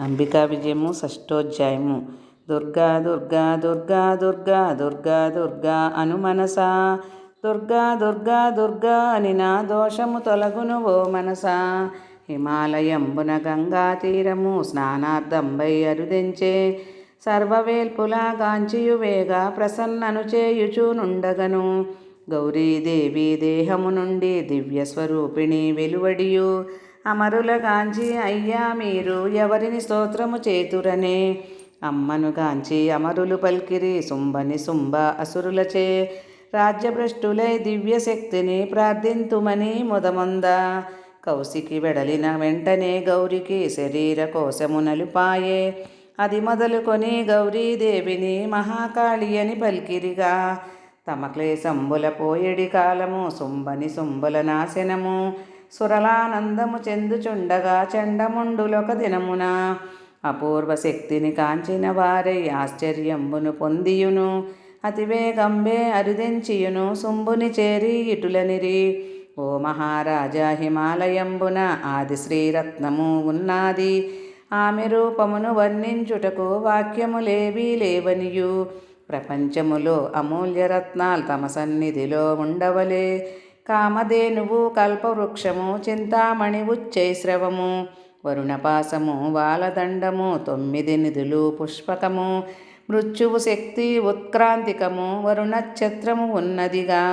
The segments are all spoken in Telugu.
అంబికా విజయము షష్టోధ్యాయము. దుర్గా దుర్గా దుర్గా దుర్గా దుర్గా దుర్గా అనుమనసా దుర్గా దుర్గా దుర్గా అని నా దోషము తొలగును ఓ మనసా. హిమాలయంబున గంగా తీరము స్నానార్థంబై అరుదెంచే. సర్వవేల్పులా కాంచియువేగా ప్రసన్నను చేయుచునుండగను గౌరీదేవి దేహము నుండి దివ్య స్వరూపిణి వెలువడియు. అమరుల గాంచి అయ్యా మీరు ఎవరిని స్తోత్రము చేతురనే? అమ్మను గాంచి అమరులు పల్కిరి సుంబని సుంబ అసురులచే. రాజ్యభ్రష్టులై దివ్య శక్తిని ప్రార్థింతుమని ముదమంద. కౌశికి వెడలిన వెంటనే గౌరికి శరీర కోశము నలుపాయే. అది మొదలుకొని గౌరీదేవిని మహాకాళి అని పల్కిరిగా. తమ క్లేశంబుల పోయడి కాలము సుంబని సుంబుల నాశనము. సురలానందము చెందుచుండగా చండముండులొక దినమున అపూర్వ శక్తిని కాంచిన వారై ఆశ్చర్యంబును పొందియును. అతివేగంబే అరుదెంచియును. సుంబుని చేరి ఇటులనిరి. ఓ మహారాజా హిమాలయంబున ఆది శ్రీరత్నము ఉన్నది. ఆమె రూపమును వర్ణించుటకు వాక్యములేవీ లేవనియు. ప్రపంచములో అమూల్యరత్నాలు తమ సన్నిధిలో ఉండవలే. కామధేనువు కల్పవృక్షము చింతామణి ఉచ్చైశ్రవము వరుణపాసము వాలదండము తొమ్మిది నిధులు పుష్పకము మృత్యువు శక్తి ఉత్క్రాంతికము వరుణఛత్రము ఉన్నదిగా.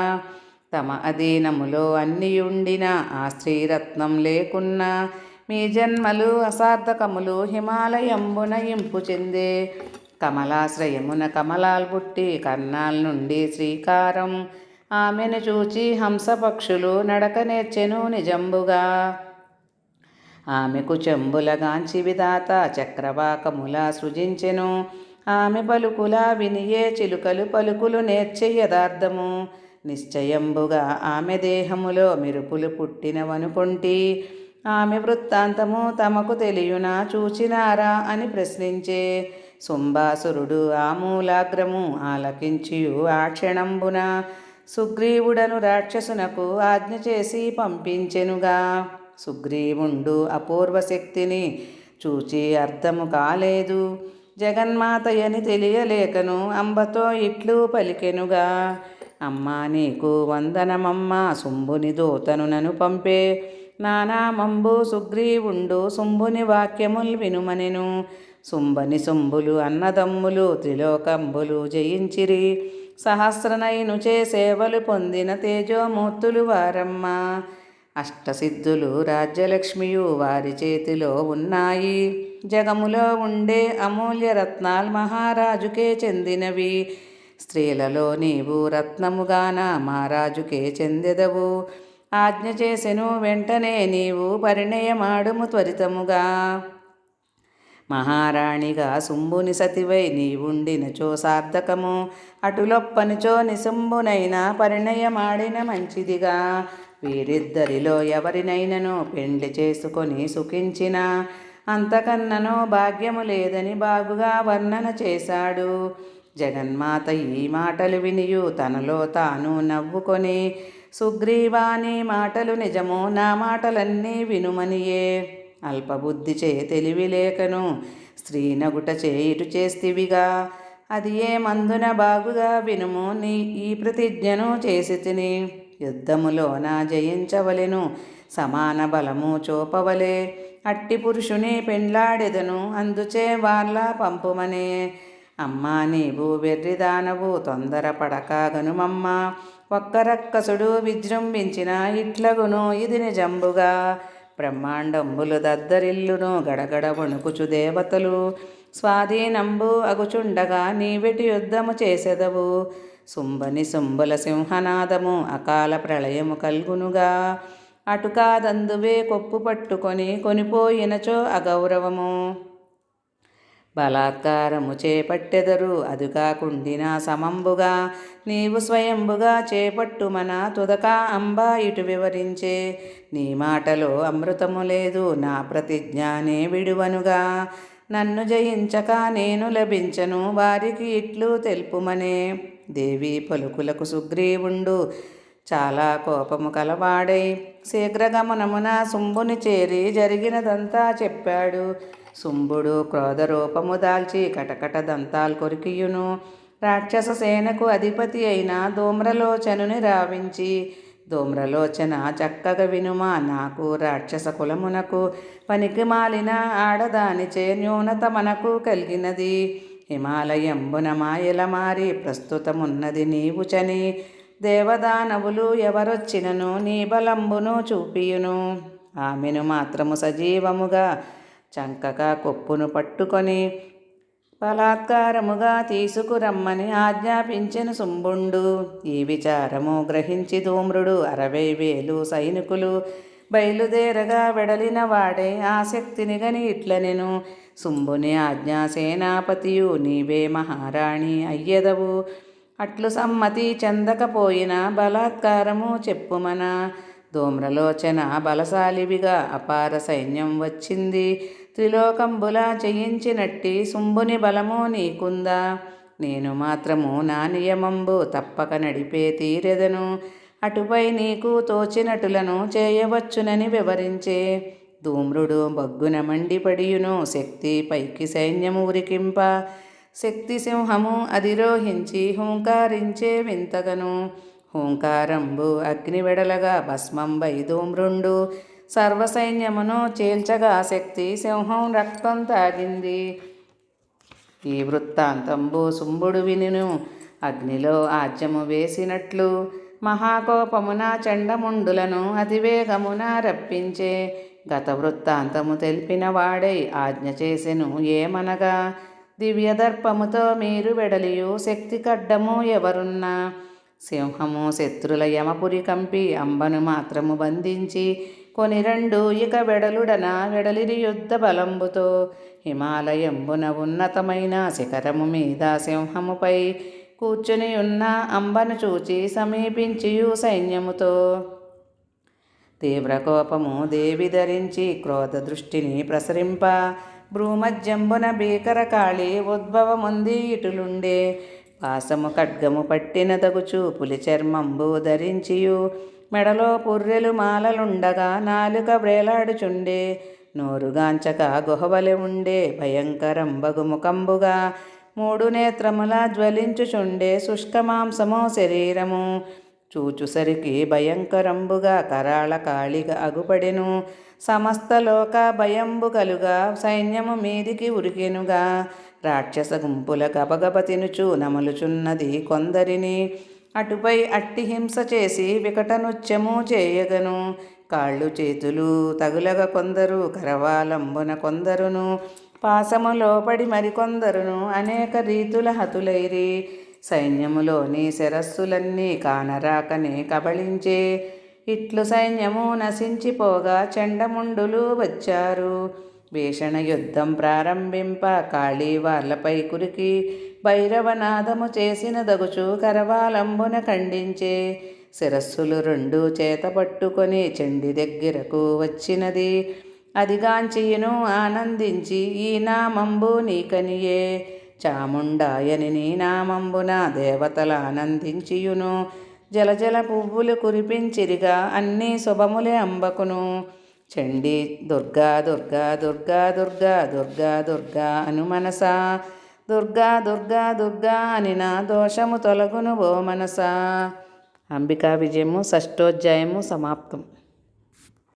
తమ అధీనములో అన్ని ఉండిన ఆ స్త్రీరత్నం లేకున్నా మీ జన్మలు అసార్థకములు హిమాలయంబున ఇంపు చెందే. కమలాశ్రయమున కమలాల్ పుట్టి నుండి శ్రీకారం ఆమెను చూచి హంసపక్షులు నడక నేర్చెను నిజంబుగా. ఆమెకు చెంబులగాంచి విధాత చక్రవాకముల సృజించెను. ఆమె పలుకుల వినియే చిలుకలు పలుకులు నేర్చే యథార్థము. నిశ్చయంబుగా ఆమె దేహములో మెరుపులు పుట్టినవనుకొంటి ఆమె వృత్తాంతము తమకు తెలియనా చూచినారా అని ప్రశ్నించే. శుంభాసురుడు ఆ మూలాగ్రము ఆలకించియు ఆ క్షణంబున. సుగ్రీవుడను రాక్షసునకు ఆజ్ఞ చేసి పంపించెనుగా. సుగ్రీవుండు అపూర్వ శక్తిని చూచి అర్థము కాలేదు. జగన్మాతయని తెలియలేకను అంబతో ఇట్లు పలికెనుగా. అమ్మా నీకు వందనమమ్మ శుంభుని దూతను నను పంపే. నానామంబు సుగ్రీవుండు శుంభుని వాక్యముల్ వినుమనెను. శుంభని శుంభులు అన్నదమ్ములు త్రిలోకంబులు జయించిరి. సహస్రనైనుచే సేవలు పొందిన తేజోమూర్తులు వారమ్మ. అష్టసిద్ధులు రాజ్యలక్ష్మియు వారి చేతిలో ఉన్నాయి. జగములో ఉండే అమూల్య రత్నాలు మహారాజుకే చెందినవి. స్త్రీలలో నీవు రత్నముగాన మహారాజుకే చెందెదవు. ఆజ్ఞ చేసెను వెంటనే నీవు పరిణయమాడుము త్వరితముగా. మహారాణిగా శుంభుని సతివై నీవుండినచో సార్థకము. అటులొప్పనిచో నిశుంభునైనా పరిణయమాడిన మంచిదిగా. వీరిద్దరిలో ఎవరినైనను పెండ్లి చేసుకొని సుఖించిన అంతకన్నను భాగ్యము లేదని బాగుగా వర్ణన చేశాడు. జగన్మాత ఈ మాటలు వినియు తనలో తాను నవ్వుకొని సుగ్రీవాని మాటలు నిజము నా మాటలన్నీ వినుమనియే. అల్పబుద్ధి చే తెలివి లేకను స్త్రీనగుట చేయుటు చేస్తివిగా. అది ఏ మందున బాగుగా వినుము నీ ఈ ప్రతిజ్ఞను చేసి తిని యుద్ధములోన జయించవలెను సమాన బలము చూపవలే. అట్టి పురుషుని పెండ్లాడెదను అందుచే వాళ్ళ పంపుమనే. అమ్మా నీవు వెర్రిదానవు తొందరపడక గనుమమ్మ ఒక్క రక్కసుడు విజృంభించిన ఇట్లగును ఇది నిజంబుగా. బ్రహ్మాండంబులు దద్దరిల్లును గడగడ వణుకుచు దేవతలు. స్వాధీనంబు అగుచుండగా నీవెటి యుద్ధము చేసెదవు. సుంబని సుంబుల సింహనాదము అకాల ప్రళయము కల్గునుగా. అటుకాదందువే కొప్పు పట్టుకొని కొనిపోయినచో అగౌరవము. బలాత్కారము చేపట్టెదరు. అది కాకుండినా సమంబుగా నీవు స్వయంబుగా చేపట్టుమన తుదక అంబా ఇటు వివరించే. నీ మాటలో అమృతము లేదు నా ప్రతిజ్ఞానే విడువనుగా. నన్ను జయించక నేను లభించను వారికి ఇట్లు తెలుపుమనే. దేవి పలుకులకు సుగ్రీవుండు చాలా కోపము కలవాడై. శీఘ్రగమనమున సుంభుని చేరి జరిగినదంతా చెప్పాడు. శుంభుడు క్రోధరూపము దాల్చి కటకట దంతాలు కొరికియును. రాక్షస సేనకు అధిపతి అయిన ధూమ్రలోచనుని రావించి ధూమ్రలోచన చక్కగా వినుమా నాకు రాక్షస కులమునకు పనికి మాలిన ఆడదానిచే న్యూనత మనకు కలిగినది. హిమాలయంబున మాయల మారి ప్రస్తుతమున్నది నీవుచని దేవదానవులు ఎవరొచ్చినను నీ బలంబును చూపియును. ఆమెను మాత్రము సజీవముగా చంకగా కొప్పును పట్టుకొని బలాత్కారముగా తీసుకురమ్మని ఆజ్ఞాపించిన శుంభుండు ఈ విచారము గ్రహించి ధూమ్రుడు అరవై వేలు సైనికులు బయలుదేరగా వెడలిన వాడే ఆసక్తిని గని ఇట్లనెను. శుంభుని ఆజ్ఞా సేనాపతియు నీవే మహారాణి అయ్యదవు. అట్లు సమ్మతి చెందకపోయినా బలాత్కారము చెప్పుమన. ధూమ్రలోచన బలశాలివిగా అపార సైన్యం వచ్చింది. త్రిలోకంబులా చేయించినట్టి శుంభుని బలము నీకుందా? నేను మాత్రము నా నియమంబు తప్పక నడిపే తీరెదను. అటుపై నీకు తోచినటులను చేయవచ్చునని వివరించే ధూమ్రుడు బగ్గున మండిపడియును. శక్తి పైకి సైన్యము ఉరికింప. శక్తి సింహము అధిరోహించి హుంకారించే వింతగను. హూంకారంబు అగ్ని వెడలగా భస్మంబై ధూమ్రుండు సర్వసైన్యమును చీల్చగా శక్తి సింహం రక్తం తాగింది. ఈ వృత్తాంతంబు శుంభుడు వినును. అగ్నిలో ఆజ్యము వేసినట్లు మహాకోపమున చండముండులను అతివేగమున రప్పించే. గత వృత్తాంతము తెలిపిన వాడై ఆజ్ఞ చేసెను ఏమనగా దివ్యదర్పముతో మీరు వెడలియు శక్తి కడ్డము ఎవరున్నా. సింహము శత్రుల యమపురి కంపి అంబను మాత్రము బంధించి కొని రెండు ఇక వెడలుడన వెడలిరి యుద్ధ బలంబుతో హిమాలయంబున ఉన్నతమైన శిఖరము మీద సింహముపై కూర్చుని ఉన్న అంబను చూచి సమీపించియు సైన్యముతో. తీవ్రకోపము దేవి ధరించి క్రోధ దృష్టిని ప్రసరింప భ్రూమధ్యంబున భీకర కాళి ఉద్భవముంది ఇటులుండే. పాసము ఖడ్గము పట్టిన తగుచు పులి చర్మంబు ధరించియు మెడలో పుర్రెలు మాలలుండగా నాలుక బ్రేలాడుచుండే నోరుగాంచక గుహవలి ఉండే భయంకరం బగుముఖంబుగా మూడు నేత్రములా జ్వలించుచుండే శుష్కమాంసము శరీరము. చూచుసరికి భయంకరంబుగా కరాళ కాళిగా అగుపడెను. సమస్త లోక భయంబు కలుగా సైన్యము మీదికి ఉరికెనుగా. రాక్షస గుంపుల గబగబ తినుచు నమలుచున్నది కొందరిని. అటుపై అట్టి హింస చేసి వికటనుత్యము చేయగను. కాళ్ళు చేతులు తగులగ కొందరు కరవాలంబున కొందరును. పాసము లోపడి మరికొందరును అనేక రీతుల హతులైరి. సైన్యములోని శరస్సులన్నీ కానరాకనే కబళించే. ఇట్లు సైన్యము నశించిపోగా చెండముండులు వచ్చారు. భీషణ యుద్ధం ప్రారంభింప కాళీ వాళ్ళపై కురికి భైరవనాదము చేసిన దగుచు కరవాలంబున ఖండించే శిరస్సులు రెండు చేత పట్టుకొని చెండి దగ్గరకు వచ్చినది. అదిగాంచియును ఆనందించి ఈ నామంబు నీకనియే. చాముండాయని నీ నామంబున దేవతల ఆనందించియును జలజల పువ్వులు కురిపించిరిగా అన్నీ శుభములే అంబకును. చండి దుర్గా దుర్గా దుర్గా దుర్గా దుర్గా దుర్గా అను మనసా. దుర్గా దుర్గా దుర్గా అని నా దోషము తొలగును ఓ మనసా. అంబికా విజయము షష్టోధ్యాయము సమాప్తం.